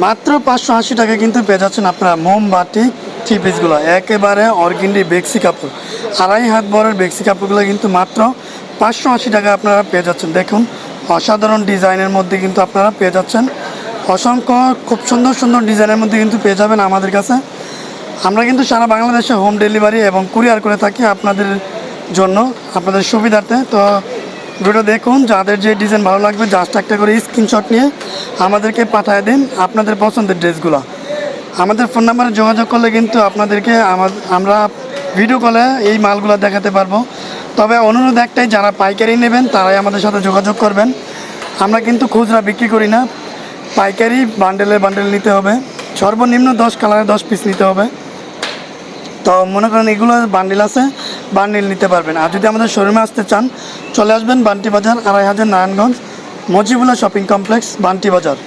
মাত্র পাঁচশো আশি টাকা কিন্তু পেয়ে যাচ্ছেন আপনারা মোমবাটি থ্রি পিসগুলো। একেবারে অর্গিন্ডি বেক্সি কাপড়। আড়াই হাত বড়ের বেক্সি কাপড়গুলো কিন্তু মাত্র পাঁচশো আশি টাকা আপনারা পেয়ে যাচ্ছেন। দেখুন, অসাধারণ ডিজাইনের মধ্যে কিন্তু আপনারা পেয়ে যাচ্ছেন। অসংখ্য খুব সুন্দর সুন্দর ডিজাইনের মধ্যে কিন্তু পেয়ে যাবেন আমাদের কাছে। আমরা কিন্তু সারা বাংলাদেশে হোম ডেলিভারি এবং কুরিয়ার করে থাকি আপনাদের জন্য, আপনাদের সুবিধার্থে। তো ভিডিও দেখুন, যাদের যে ডিজাইন ভালো লাগবে জাস্ট একটা করে স্ক্রিনশট নিয়ে আমাদেরকে পাঠিয়ে দিন আপনাদের পছন্দের ড্রেসগুলো। আমাদের ফোন নাম্বারে যোগাযোগ করলে কিন্তু আপনাদেরকে আমরা ভিডিও কলে এই মালগুলো দেখাতে পারব। তবে অনুরোধ একটাই, যারা পাইকারি নেবেন, তারাই আমাদের সাথে যোগাযোগ করবেন। আমরা কিন্তু খুচরা বিক্রি করি না। পাইকারি বান্ডেলের বান্ডেল নিতে হবে। সর্বনিম্ন দশ কালারে দশ পিস নিতে হবে। তো মনে করেন এগুলো বান্ডিল আছে। বান্ডিল নিতে পারবেন। আর যদি আমাদের শোরুমে আসতে চান, চলে আসবেন বান্টি বাজার, আড়াই হাজার নারায়ণগঞ্জ মজিবুল্লাহ শপিং কমপ্লেক্স, বান্টি বাজার।